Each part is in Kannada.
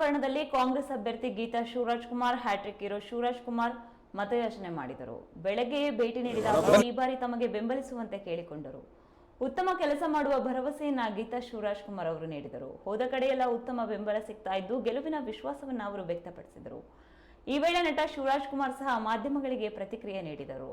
ವಾತಾವರಣದಲ್ಲಿ ಕಾಂಗ್ರೆಸ್ ಅಭ್ಯರ್ಥಿ ಗೀತಾ ಶಿವರಾಜ್ ಕುಮಾರ್ ಹ್ಯಾಟ್ರಿಕ್ ಇರೋ ಶಿವರಾಜ್ ಕುಮಾರ್ ಮತಯಾಚನೆ ಮಾಡಿದರು ಬೆಳಗ್ಗೆಯೇ ಭೇಟಿ ನೀಡಿದ ಅವರು ಈ ಬಾರಿ ತಮಗೆ ಬೆಂಬಲಿಸುವಂತೆ ಕೇಳಿಕೊಂಡರು ಉತ್ತಮ ಕೆಲಸ ಮಾಡುವ ಭರವಸೆಯನ್ನ ಗೀತಾ ಶಿವರಾಜ್ ಕುಮಾರ್ ಅವರು ನೀಡಿದರು ಹೋದ ಕಡೆಯೆಲ್ಲ ಉತ್ತಮ ಬೆಂಬಲ ಸಿಗ್ತಾ ಇದ್ದು ಗೆಲುವಿನ ವಿಶ್ವಾಸವನ್ನ ಅವರು ವ್ಯಕ್ತಪಡಿಸಿದರು ಈ ವೇಳೆ ನಟ ಶಿವರಾಜ್ ಕುಮಾರ್ ಸಹ ಮಾಧ್ಯಮಗಳಿಗೆ ಪ್ರತಿಕ್ರಿಯೆ ನೀಡಿದರು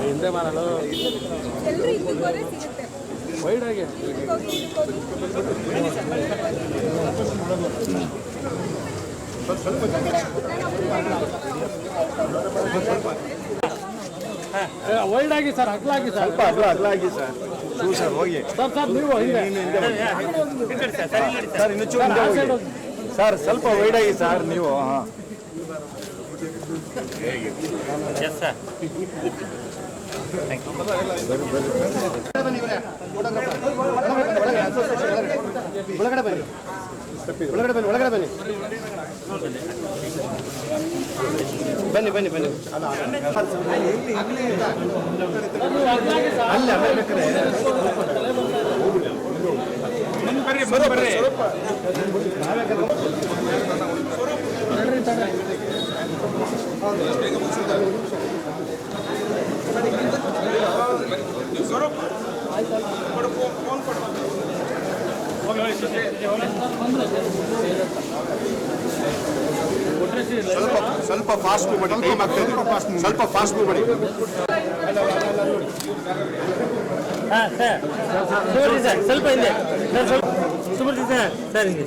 ಹಿಂದೆ ಮಾಡಲು ವೈಡ್ ಆಗಿ. ವೈಡ್ ಆಗಿ ಸರ್ ಅಗ್ಲಾಗಿ ಸರ್ ಸ್ವಲ್ಪ ಅಗಲ ಅಗಲ ಸರ್ ಶೂ ಸರ್ ಹೋಗಿ. ಸರ್ ಸರ್ ನೀವು ಹಿಂದೆ. ಸರ್ ಇನ್ನು ಚೂರು ಹೋಗಿ. ಸರ್ ಸ್ವಲ್ಪ ವೈಡ್ ಆಗಿ ಸರ್ ನೀವು ಹಾಂ. ಒಳಗಡೆ ಬನ್ನಿ ಒಳಗಡೆ ಬನ್ನಿ ಒಳಗಡೆ ಬನ್ನಿ ಬನ್ನಿ ಬನ್ನಿ ಬನ್ನಿ ಅಲ್ಲ ಬೇಕಾದ್ರೆ ಸ್ವಲ್ಪ ಸ್ವಲ್ಪ ಫಾಸ್ಟ್ ಮೂವ್ ಮಾಡಿ ಟೈಮ್ ಆಗ್ತದೆ ಸ್ವಲ್ಪ ಫಾಸ್ಟ್ ಮೂವ್ ಮಾಡಿ ಸರ್. ಸ್ವಲ್ಪ ಹಿಂದೆ. ಸರ್ ಸ್ವಲ್ಪ ಸುಮತಿ ಸರ್ ಸರ್ ಹಿಂಗೆ.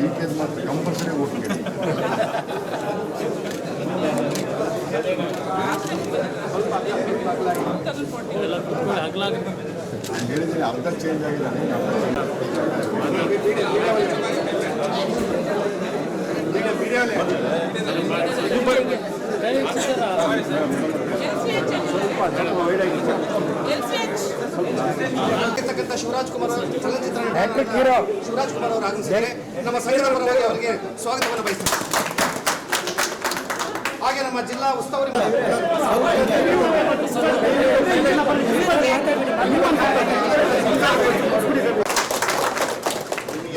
ಈ ಕೇಸ್ ಮಾತ್ರ ಕಂಪಲ್ಸರಿ ಓಕೆ ನಾನು ಅರ್ಧ ಚೇಂಜ್ ಆಗಿದೆ ಆಗಿರ್ತಕ್ಕಂಥ ಶಿವರಾಜ್ ಕುಮಾರ್ ಚಲನಚಿತ್ರ ಶಿವರಾಜ್ ಕುಮಾರ್ ಅವರು ಆಗಮಿಸಿದ್ದಾರೆ ನಮ್ಮ ಸಂಘದ ಪರವಾಗಿ ಅವರಿಗೆ ಸ್ವಾಗತವನ್ನು ಬಯಸ್ತಾರೆ ಹಾಗೆ ನಮ್ಮ ಜಿಲ್ಲಾ ಉಸ್ತುವಾರಿ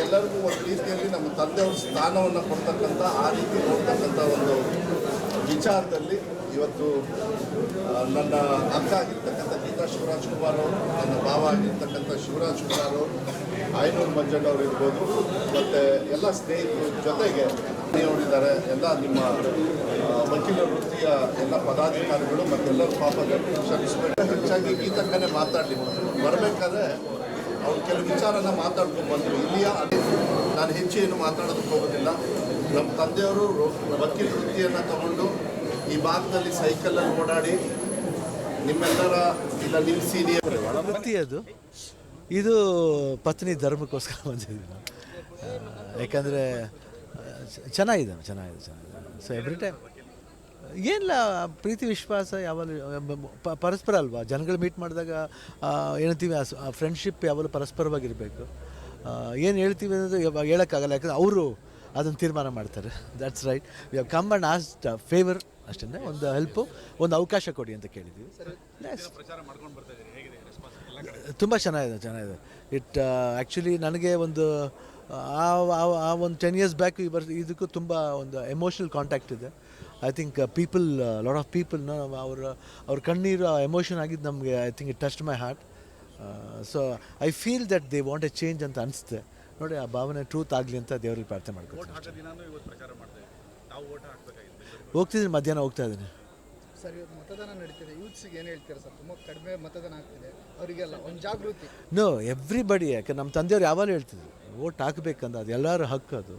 ಎಲ್ಲರಿಗೂ ಒಂದು ರೀತಿಯಲ್ಲಿ ನಮ್ಮ ತಂದೆಯವ್ರ ಸ್ಥಾನವನ್ನು ಕೊಡ್ತಕ್ಕಂಥ ಆ ರೀತಿ ವಿಚಾರದಲ್ಲಿ ಇವತ್ತು ನನ್ನ ಅಕ್ಕ ಆಗಿರ್ತಕ್ಕಂಥ ಗೀತಾ ಶಿವರಾಜ್ ಕುಮಾರ್ ಅವರು, ನನ್ನ ಭಾವ ಆಗಿರ್ತಕ್ಕಂಥ ಶಿವರಾಜ್ ಕುಮಾರ್ ಅವರು ಆಯನೂರು ಮಂಜಣ್ಣ ಅವರು ಇರ್ಬೋದು, ಮತ್ತು ಎಲ್ಲ ಸ್ನೇಹಿತರು ಜೊತೆಗೆ ನೋಡಿದ್ದಾರೆ ಎಲ್ಲ ನಿಮ್ಮ ವಕೀಲ ವೃತ್ತಿಯ ಎಲ್ಲ ಪದಾಧಿಕಾರಿಗಳು ಮತ್ತೆಲ್ಲರೂ ಪಾಪ ಕ್ಷಮಿಸಬೇಕು. ಹೆಚ್ಚಾಗಿ ಗೀತಕ್ಕನೇ ಮಾತಾಡಲಿ. ಬರಬೇಕಾದ್ರೆ ಅವ್ರು ಕೆಲವು ವಿಚಾರನ ಮಾತಾಡ್ಕೊಂಡು ಬಂದರು. ಇಲ್ಲಿಯ ನಾನು ಹೆಚ್ಚು ಏನು ಮಾತಾಡೋದಕ್ಕೆ ಹೋಗೋದಿಲ್ಲ. ನಮ್ಮ ತಂದೆಯವರು ವಕೀಲ ವೃತ್ತಿಯನ್ನು ತಗೊಂಡು ಈ ಭಾಗದಲ್ಲಿ ಸೈಕಲಲ್ಲಿ ಓಡಾಡಿ ನಿಮ್ಮೆಲ್ಲರ ಇಲ್ಲ ನಿಮ್ಮ ಸೀನಿಯರ್ ಅದು ಇದು ಪತ್ನಿ ಧರ್ಮಕ್ಕೋಸ್ಕರ ಆ, ಯಾಕಂದರೆ ಚೆನ್ನಾಗಿದ್ದಾನೆ ಚೆನ್ನಾಗಿದೆ ಚೆನ್ನಾಗಿದೆ. ಸೊ ಎವ್ರಿ ಟೈಮ್ ಏನಿಲ್ಲ ಪ್ರೀತಿ ವಿಶ್ವಾಸ ಯಾವಾಗಲೂ ಪರಸ್ಪರ ಅಲ್ವಾ? ಜನಗಳು ಮೀಟ್ ಮಾಡಿದಾಗ ಏನಂತೀವಿ ಆ ಫ್ರೆಂಡ್ಶಿಪ್ ಯಾವಾಗಲೂ ಪರಸ್ಪರವಾಗಿರಬೇಕು. ಏನು ಹೇಳ್ತೀವಿ ಅನ್ನೋದು ಹೇಳೋಕ್ಕಾಗಲ್ಲ ಯಾಕಂದರೆ ಅವರು ಅದನ್ನು ತೀರ್ಮಾನ ಮಾಡ್ತಾರೆ. That's right we have come and asked favour ಅಷ್ಟೇ ಒಂದು ಹೆಲ್ಪು ಒಂದು ಅವಕಾಶ ಕೊಡಿ ಅಂತ ಕೇಳಿದ್ದೀವಿ. ತುಂಬ ಚೆನ್ನಾಗಿದೆ ಚೆನ್ನಾಗಿದೆ. ಇಟ್ ಆ್ಯಕ್ಚುಲಿ ನನಗೆ ಒಂದು ಆ ಆ- ಒಂದು ಟೆನ್ ಇಯರ್ಸ್ ಬ್ಯಾಕ್ ಇವರ್ ಇದಕ್ಕೂ ತುಂಬ ಒಂದು ಎಮೋಷ್ನಲ್ ಕಾಂಟ್ಯಾಕ್ಟ್ ಇದೆ. I think people lot of ಪೀಪಲ್ನ ಅವರ ಅವ್ರ ಕಣ್ಣೀರು ಎಮೋಷನ್ ಆಗಿದ್ದು ನಮಗೆ I think it touch my heart so I feel that they want a change ಅಂತ ಅನಿಸುತ್ತೆ. ನೋಡಿ ಆ ಭಾವನೆ ಟ್ರೂತ್ ಆಗಲಿ ಅಂತ ದೇವರಲ್ಲಿ ಪ್ರಾರ್ಥನೆ ಮಾಡ್ಕೊತೀನಿ ಅಷ್ಟೇ. ಹೋಗ್ತಿದ್ದೀನಿ ಮಧ್ಯಾಹ್ನ ಹೋಗ್ತಾ ಇದ್ದೀನಿ. ಸರ್ ಇವತ್ತು ಮತದಾನ ನಡೀತಿದೆ. ಯೂತ್ಸಿಗೆ ಏನು ಹೇಳ್ತೀರಾ ಸರ್? ತುಂಬ ಕಡಿಮೆ ಮತದಾನ ಆಗ್ತಿದೆ. ಅವರಿಗೆಲ್ಲ ಒಂದು ಜಾಗೃತಿ. ನೋ ಎವ್ರಿಬಡಿ ಯಾಕೆ ನಮ್ಮ ತಂದೆಯವ್ರು ಯಾವಾಗಲೂ ಹೇಳ್ತಿದ್ರು ಓಟ್ ಹಾಕಬೇಕಂದ ಅದು ಎಲ್ಲರ ಹಕ್ಕು ಅದು.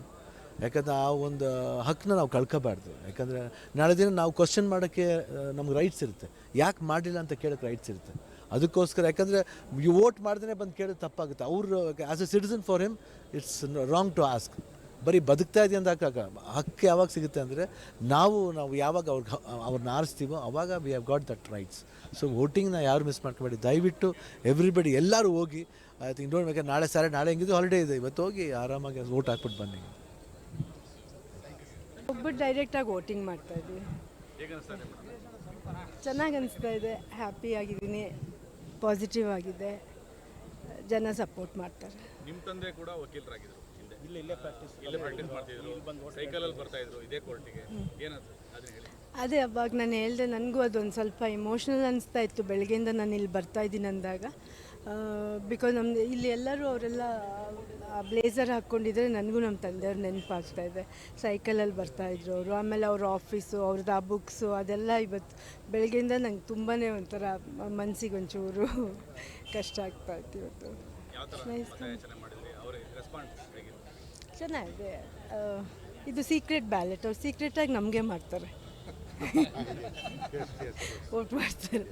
ಯಾಕಂದರೆ ಆ ಒಂದು ಹಕ್ಕನ್ನ ನಾವು ಕಳ್ಕೋಬಾರ್ದು. ಯಾಕಂದರೆ ನಾಳೆ ದಿನ ನಾವು ಕ್ವಶನ್ ಮಾಡೋಕ್ಕೆ ನಮ್ಗೆ ರೈಟ್ಸ್ ಇರುತ್ತೆ. ಯಾಕೆ ಮಾಡಲಿಲ್ಲ ಅಂತ ಕೇಳೋಕ್ಕೆ ರೈಟ್ಸ್ ಇರುತ್ತೆ. ಅದಕ್ಕೋಸ್ಕರ, ಯಾಕಂದರೆ ಯು ವೋಟ್ ಮಾಡ್ದೇ ಬಂದು ಕೇಳೋದು ತಪ್ಪಾಗುತ್ತೆ. ಅವರು as a citizen for him it's wrong to ask ಬರೀ ಬದುಕ್ತಾ ಇದೆಯಾ ಅಂದಾಗ ಹಕ್ಕು ಯಾವಾಗ ಸಿಗುತ್ತೆ ಅಂದರೆ, ನಾವು ನಾವು ಯಾವಾಗ ಅವ್ರಿಗೆ ಅವ್ರನ್ನ ಆರಿಸ್ತೀವೋ, ಅವಾಗ we have got that rights so ವೋಟಿಂಗ್ನ ಯಾರು ಮಿಸ್ ಮಾಡ್ಕೊಬೇಡಿ. ದಯವಿಟ್ಟು ಎವ್ರಿಬಡಿ ಎಲ್ಲರೂ ಹೋಗಿ ಐ ತಿಂಕ್ ಡೋಂಟ್ ಬೇಕಾದ್ರೆ ನಾಳೆ ಸಾರಿ, ನಾಳೆ ಹೆಂಗಿದ್ದು ಹಾಲಿಡೇ ಇದೆ, ಇವತ್ತು ಹೋಗಿ ಆರಾಮಾಗಿ ವೋಟ್ ಹಾಕ್ಬಿಟ್ಟು ಬನ್ನಿ. ಒಬ್ಬರು ಡೈರೆಕ್ಟಾಗಿ ವೋಟಿಂಗ್ ಮಾಡ್ತಾ ಇದ್ವಿ ಚೆನ್ನಾಗಿ ಅನಿಸ್ತಾ ಇದೆ. ಹ್ಯಾಪಿ ಆಗಿದ್ದೀನಿ. ಪಾಸಿಟಿವ್ ಆಗಿದೆ. ಜನ ಸಪೋರ್ಟ್ ಮಾಡ್ತಾರೆ. ನಿಮ್ಮ ತಂದೆ ಕೂಡ ವಕೀಲರಾಗಿದ್ದರು ಇಲ್ಲೇ ಇಲ್ಲೇ ಪ್ರಾಕ್ಟೀಸ್ ಇಲ್ಲೇ ಪ್ರಾಕ್ಟೀಸ್ ಮಾಡ್ತಿದ್ರು. ಸೈಕಲಲ್ಲಿ ಬರ್ತಾ ಇದ್ರು ಇದೇ ಕೋರ್ಟಿಗೆ ಏನಾದ್ರು ಅದನ್ನ ಹೇಳಿ. ಅದೇ ಅವಾಗ ನಾನು ಹೇಳಿದೆ ನನಗೂ ಅದೊಂದು ಸ್ವಲ್ಪ ಇಮೋಷ್ನಲ್ ಅನಿಸ್ತಾ ಇತ್ತು. ಬೆಳಗ್ಗೆಯಿಂದ ನಾನು ಇಲ್ಲಿ ಬರ್ತಾ ಇದ್ದೀನಿ ಅಂದಾಗ. ಬಿಕಾಸ್ ನಮ್ಮದು ಇಲ್ಲಿ ಎಲ್ಲರೂ ಅವರೆಲ್ಲ ಬ್ಲೇಸರ್ ಹಾಕ್ಕೊಂಡಿದ್ರೆ ನನಗೂ ನಮ್ಮ ತಂದೆಯವ್ರು ನೆನಪಾಗ್ತಾ ಇದೆ. ಸೈಕಲಲ್ಲಿ ಬರ್ತಾಯಿದ್ರು ಅವರು. ಆಮೇಲೆ ಅವ್ರ ಆಫೀಸು ಅವ್ರದ್ದು ಆ ಬುಕ್ಸು ಅದೆಲ್ಲ ಇವತ್ತು ಬೆಳಗ್ಗೆಯಿಂದ ನಂಗೆ ತುಂಬಾ ಒಂಥರ ಮನಸ್ಸಿಗೆ ಒಂಚೂರು ಕಷ್ಟ ಆಗ್ತಾ ಇತ್ತು ಇವತ್ತು. ಚೆನ್ನಾಗಿದೆ. ಇದು ಸೀಕ್ರೆಟ್ ಬ್ಯಾಲೆಟ್ ಅವ್ರು ಸೀಕ್ರೆಟಾಗಿ ನಮಗೆ ಮಾಡ್ತಾರೆ. ಓಟ್ ಮಾಡ್ತಾರೆ.